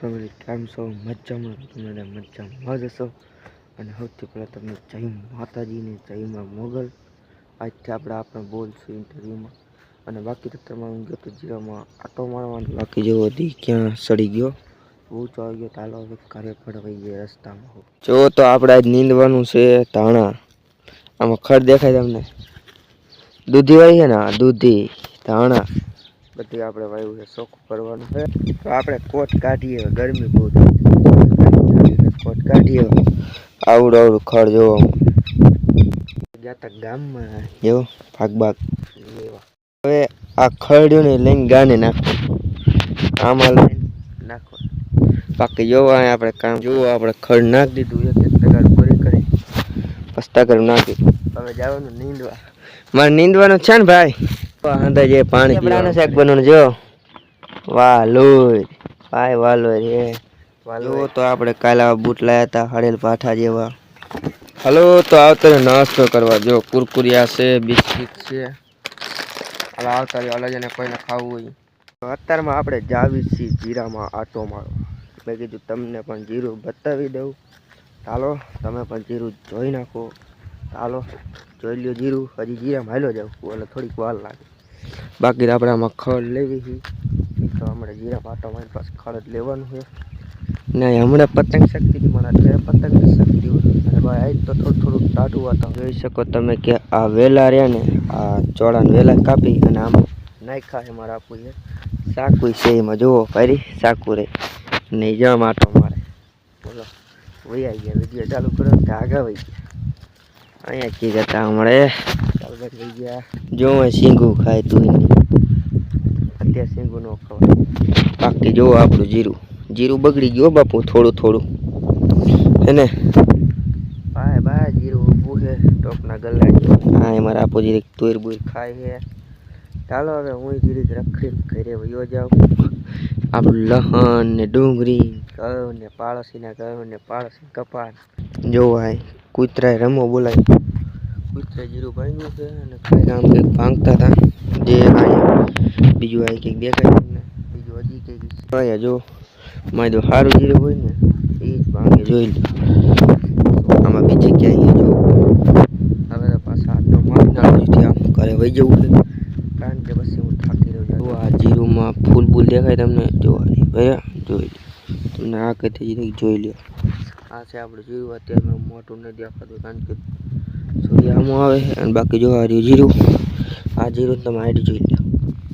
Family કેમ છો મજામાં. તમને મજામાં જ હશો? અને સૌથી પહેલાં તમને જય માતાજીને જયમાં મોગલ. આજથી આપણે આપણે બોલશું ઇન્ટરવ્યૂમાં. અને બાકી તો હું ગયો તો જીરામાં આટો મારવાનો બાકી જેવો હતી ક્યાં સડી ગયો? બહુ આવી ગયો, તાલો હવે ઘરે પડવાઈ ગયા રસ્તામાં જો તો આપણે આજ નીંદવાનું છે ધાણા. આમાં ખડ દેખાય તમને? દૂધી હોય છે ને દૂધી, ધાણા. બધી આપણે વાયુ છે શોખ કરવાનું છે. તો આપણે કોટ કાઢીએ ગરમી બહુ કોટ કાઢીએ. આવડું આવડું ખડ જોવો. ગયા તા ગામમાં. એવો? ભાગ ભાગ હવે આ ખરડ્યું ને લઈને ગાને નાખો. આમાં લઈને નાખો. બાકી જોવા આપણે કામ. જોવો આપણે ખડ નાખી દીધું એક એક પ્રકાર પૂરી કરી. પસ્તા કરી નાખી. હવે જવાનું નીંદવા. મારે નીંદવાનું છે ને ભાઈ? અંદર જે પાણી પીવાનું શાક બનવાનું જો. વાહ ભાઈ વાહ લોય રે તો આપણે કાલે બૂટ લાયા હતા હળેલ પાઠા જેવા. હલો તો આવતો નાસ્તો કરવા. જો કુરકુરિયા છે બિસ્કિટ છે. હવે આવતા અલગ કોઈને ખાવું હોય. તો અત્યારમાં આપણે જાવી છીએ જીરામાં આટો મારો. મેં કીધું તમને પણ જીરું બતાવી દઉં. ચાલો તમે પણ જીરું જોઈ નાખો. ચાલો જોઈ લ્યો જીરું. હજી જીરામાં હાલો જાવ એટલે થોડીક વાર લાગે. બાકી આપણે આમાં ખડ લેવી છે. તો હમણાં જીરા પાટો મારી પાસે ખડ જ લેવાનું છે. ને હમણાં પતંગ શક્તિ મને અત્યારે પતંગ શક્તિ અને ભાઈ, આજ તો થોડું થોડું ટાટું તો જોઈ શકો તમે કે આ વેલા રહ્યા ને, આ ચોળાને વેલા કાપી અને આમ નાખ્યા એ મારા આપવું છે સાકું છે એમાં, જુઓ, ફરી સાકું રે. નહીં જવા માટો મારે. બોલો વહી આવી ગયા, વીડિયો ચાલુ કરો કે આગળ વહી ગયા. અહીંયા કી જતા ચાલુ ગયા. જો શીંગું ખાય તું અત્યારે શીંગું નો ખવાય. બાકી જો આપણું જીરું. જીરું બગડી ગયું બાપુ થોડું થોડું. એને ભાઈ ભાઈ જીરું ઊભું છે ટોપના ગલ્લા હા એમાં આપો જીરીક તુર બુર ખાય છે. ચાલો હવે હું જીરીક રખડીને ઘરે વયો જાઉં. આપણું લહણ ને ડુંગળી કયો ને પાળસીના કયો ને પાળસી કપાસ. જોવાય કૂતરાએ રમો બોલાય. કૂતરાએ જીરું ભાંગ્યું છે અને કાંઈક આમ કંઈક ભાંગતા હતા. જે અહીંયા બીજું આ કંઈક દેખાય તમને બીજું હજી કંઈક અહીંયા જો, મારે તો સારું જીરું હોય ને, એ જ ભાંગે જોઈ લો. આમાં બીજે ક્યાંય જો. હવે પાછા આટલો માર નાખું આમ ઘરે વહી જવું છે કારણ કે પછી હું થાકી રહ્યો છું જો આ જીરુમાં ફૂલ ફૂલ દેખાય તમને જોવાની ભાઈ જોઈ લો તમને આ જીરીક જોઈ લો. આ છે આપણે જીરું અત્યારે મોટું નથી દેખાતું કારણ કે સૂર્યામાં આવે છે અને બાકી જો આ જીરું આ જીરું તમે આઈડી જોઈ લો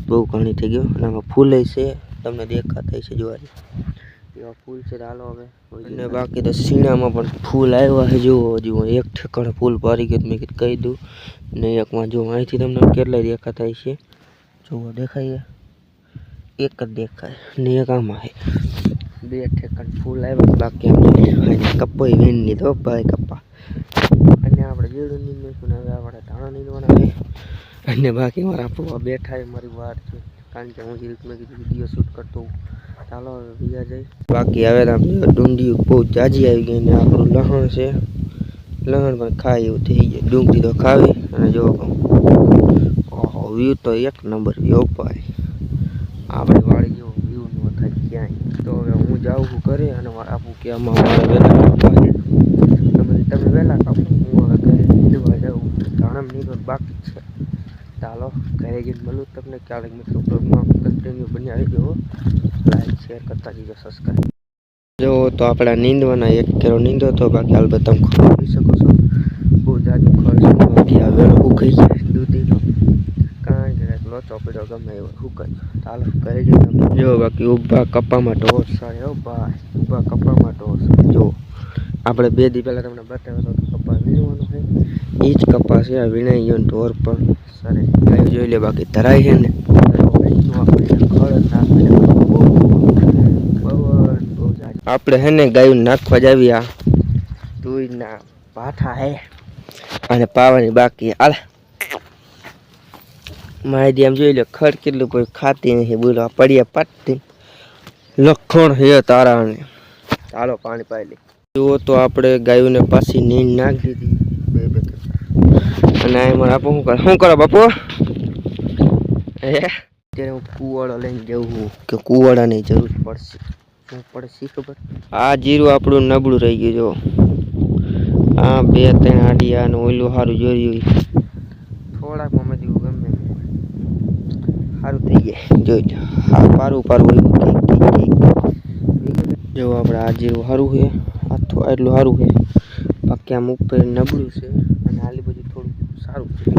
બહુ ઘણી થઈ ગયું અને આમાં ફૂલ છે તમને દેખાતા છે જોવાની એવા ફૂલ છે ચાલો હાલો હવે અને બાકી તો સીણામાં પણ ફૂલ આવ્યા છે જુઓ હજુ એક ઠેકાણે ફૂલ પારી ગયું મેં કીધું કહી દઉં ને એકમાં જો અહીંથી તમને કેટલાય દેખાતા છે જુઓ દેખાય એક જ દેખાય. ને એક આમાં છે. બે ઠેકાણે ફૂલ આવ્યા, બાકી આમ કપ્પો વેન લીધો, ભાઈ કપ્પા અને આપણે જીરું નીંદીશું ને હવે આપણે ધાણા નીંદવાના છે. અને બાકી મારા ફૂવા બેઠા એ મારી વાર છે. કારણ કે હું જે રીત કીધું, વીડિયો શૂટ કરતો ચાલો હવે બીજા જઈ બાકી હવે ડુંગળી બહુ જાજી આવી ગઈ ને આપણું લહણ છે. લહણ પણ ખાય એવું થઈ જાય ડુંગળી તો ખાવી. અને જો ઓહો, વ્યૂ તો એક નંબર, વ્યૂ ભાઈ. આપણે વાળી જેવો વ્યૂ ન થાય ક્યાંય. તો હવે હું જાઉં છું ઘરે અને આપું કે આમાં મારે વહેલા તમે તમે વહેલા કાપો હું હવે ઘરે નીંદવા જાઉં. ધાણમ નીકળ બાકી છે. ચાલો, ઘરે જઈને મળું તમને. ક્યારેક મિત્રો બ્લોગમાં કન્ટિન્યુ બની આવી જવો લાઈક શેર કરતા જજો સબસ્ક્રાઈબ જો તો આપણા નીંદવાના એક કેરો નીંદો તો બાકી અલબત્ત તમે ખોલી શકો છો. બહુ જાજુ ખર્ચ બાકી આવેલો ઉખાઈ જાય, દૂધીનો. લોચો પડ્યો ગમે એવું સુકાઈ ચાલો કરી જઈને તમે જો બાકી ઊભા કપ્પામાં ઢોસ આવે હો ભાઈ ઊભા કપ્પામાં ઢોસ જો આપણે બે દી પહેલાં તમને બતાવ્યો હતો કપ્પા કપા વીણવાનો છે. એ જ કપ્પા છે આ વીણાઈ ગયો ઢોર પર સરે ગાયું જોઈ લે બાકી ધરાય છે ને? આપણે હે ને ગાયું નાખવા જ આવ્યા તુંના પાઠા હે. અને પાવાની બાકી. હાલ. માહિતી આમ જોઈ લો ખડ કેટલું કોઈ ખાતી નથી. બોલો પડ્યા પાટતી લખણ હે તારાને. ચાલો પાણી પાઈ લે. જુઓ તો આપણે ગાયોને પાછી નીંદ નાખી દીધી બે બે અને આ મારે આપો શું કરે? શું કરો બાપુ? હે? અત્યારે હું કુવાડો લઈને જવું કે કુવાડાની જરૂર પડશે. શું પડશે ખબર? આ જીરું આપણું નબળું રહી ગયું જો આ બે ત્રણ આડિયા ને ઓલું સારું જોયું થોડાકમાં જેવું ગમે એમ હોય. સારું થઈ જાય. જોઈ લો હા, પારું પારું હોય ઠીક ઠીક ઠીક જો, આપણે આ જીરું સારું છે. આ તો એટલું સારું છે. બાકી આમ ઉપર નબળું છે અને આલી બધું થોડું સારું છે.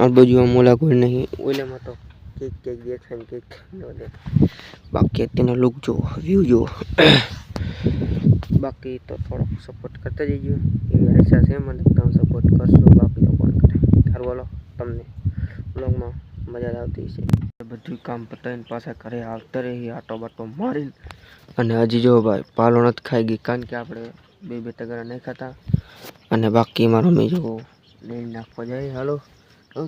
આ બાજુ આમ ઓલા કોઈ નહીં, ઓલામાં તો કેક કેક દેખાય ને કેક ન દેખાય. બાકી અત્યારનો લુક જુઓ વ્યૂ જુઓ બાકી તો થોડોક સપોર્ટ કરતા જઈજો એવી આશા છે મને કે તમે સપોર્ટ કરશો બાકી તો કોણ કરે. સારું હાલો, તમને. બ્લોગમાં મજા જ આવતી છે બધું કામ પતાવીને પાછા ઘરે આવતા રહી આટો બાટો મારીને. અને હજી જો ભાઈ, પાલો નથી ખાઈ ગઈ, કારણ કે આપણે બે બે તગરા નહીં ખાતા. અને બાકી મારો મેં જો લઈને નાખવા જાય. હાલો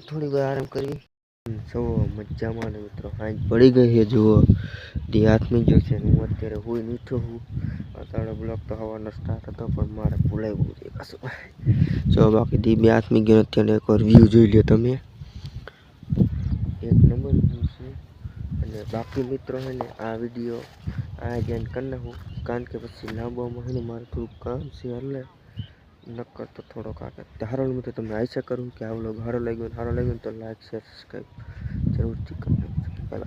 થોડી વાર આરામ કરી સૌ મજામાં ને મિત્રો ફાઇન પડી ગઈ છે, જુઓ. દી હાથમી જો છે, હું અત્યારે હું નીઠો હું અત્યારે બ્લોક તો હવાનો સ્ટાર્ટ હતો, પણ મારે ભૂલાઈ ગયું છે કશું જો બાકી દી બે હાથમી ગયો અત્યારે એકવાર વ્યૂ જોઈ લો તમે એક નંબર વ્યૂ છે અને બાકી મિત્રો છે ને આ વીડિયો આ ધ્યાન કરી નાખું. કારણ કે પછી લાંબામાં મહિનો મારે થોડુંક કામ છે એટલે નક્કર તો થોડોક આગળ હારો મિત્રો તમને આશા કરું કે આ વ્લોગ સારો લાગ્યો. હોય, સારો લાગ્યો તો લાઈક શેર સબસ્ક્રાઈબ જરૂરથી કરી નાખજો. બાય